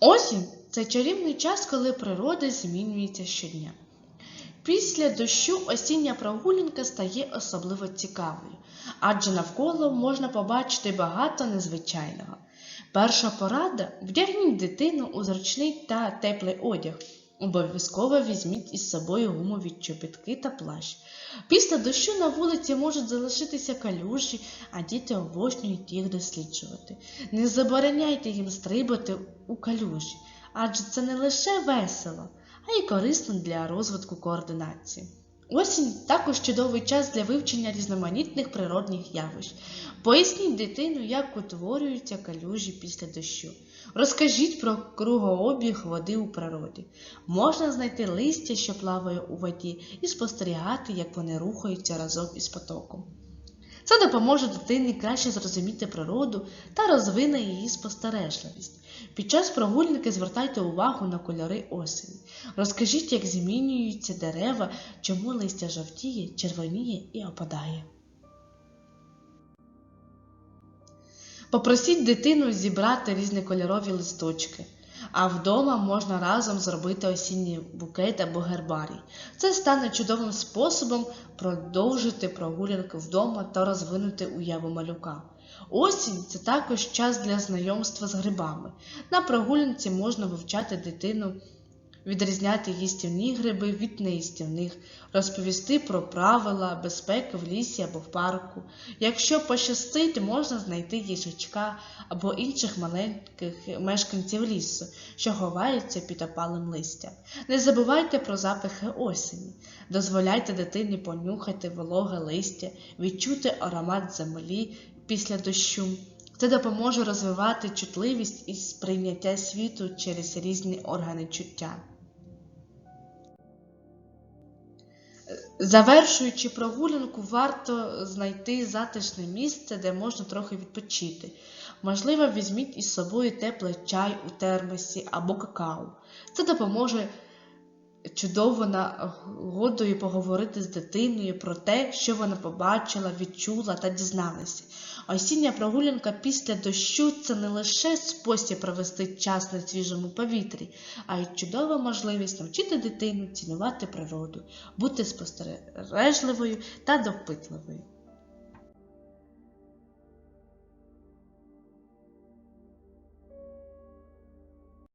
Осінь це чарівний час, коли природа змінюється щодня. Після дощу осіння прогулянка стає особливо цікавою, адже навколо можна побачити багато незвичайного. Перша порада вдягніть дитину у зручний та теплий одяг. Обов'язково візьміть із собою гумові чобітки та плащ. Після дощу на вулиці можуть залишитися калюжі, а діти обожнюють їх досліджувати. Не забороняйте їм стрибати у калюжі, адже це не лише весело, а й корисно для розвитку координації. Осінь також чудовий час для вивчення різноманітних природних явищ. Поясніть дитину, як утворюються калюжі після дощу. Розкажіть про кругообіг води у природі. Можна знайти листя, що плаває у воді, і спостерігати, як вони рухаються разом із потоком. Це допоможе дитині краще зрозуміти природу та розвине її спостережливість. Під час прогулянки звертайте увагу на кольори осені. Розкажіть, як змінюються дерева, чому листя жовтіє, червоніє і опадає. Попросіть дитину зібрати різнокольорові листочки, а вдома можна разом зробити осінній букет або гербарій. Це стане чудовим способом продовжити прогулянку вдома та розвинути уяву малюка. Осінь це також час для знайомства з грибами. На прогулянці можна вивчати дитину, відрізняти їстівні гриби від неїстівних, розповісти про правила безпеки в лісі або в парку. Якщо пощастить, можна знайти їжачка або інших маленьких мешканців лісу, що ховаються під опалим листям. Не забувайте про запахи осені. Дозволяйте дитині понюхати вологе листя, відчути аромат землі після дощу. Це допоможе розвивати чутливість і сприйняття світу через різні органи чуття. Завершуючи прогулянку, варто знайти затишне місце, де можна трохи відпочити. Можливо, візьміть із собою теплий чай у термосі або какао. Це допоможе чудово нагодою поговорити з дитиною про те, що вона побачила, відчула та дізналася. Осіння прогулянка після дощу це не лише спосіб провести час на свіжому повітрі, а й чудова можливість навчити дитину цінувати природу, бути спостережливою та допитливою.